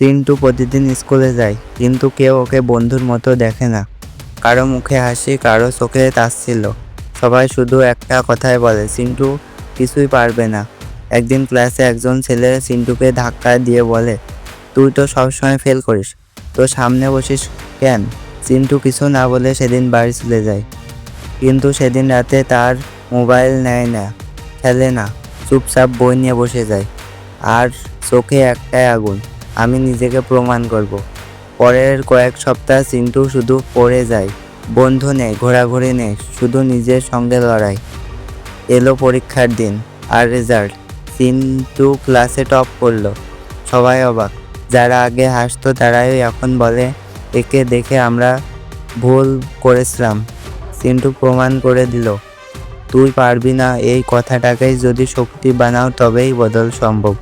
চিন্টু প্রতিদিন স্কুলে যায়, কিন্তু কেউ ওকে বন্ধুর মতো দেখে না। কারও মুখে হাসি, কারও চোখে তাচ্ছিল সবাই শুধু একটা কথাই বলে চিন্টু কিছুই পারবে না। একদিন ক্লাসে একজন ছেলে চিন্টুকে ধাক্কা দিয়ে বলে, তুই তো সবসময় ফেল করিস। তো সামনে বসিস কেন? চিন্টু কিছু না বলে সেদিন বাড়ি চলে যায়। কিন্তু সেদিন রাতে তার মোবাইল নেয় না, খেলে না, চুপচাপ বই নিয়ে বসে যায়। আর চোখে একটাই আগুন। আমি নিজেকে প্রমাণ করব। পরের কয়েক সপ্তাহ চিন্টু শুধু পড়ে যায়। বন্ধু নেই, ঘোরাঘুরি নেই, শুধু নিজের সঙ্গে লড়াই। এলো পরীক্ষার দিন, আর রেজাল্ট চিন্টু ক্লাসে টপ করল। সবাই অবাক। যারা আগে হাসতো তারাই এখন বলে, একে দেখে আমরা ভুল করেছিলাম। চিন্টু প্রমাণ করে দিল, তুই পারবি না, এই কথাটাকেই যদি শক্তি বানাও তবেই বদল সম্ভব।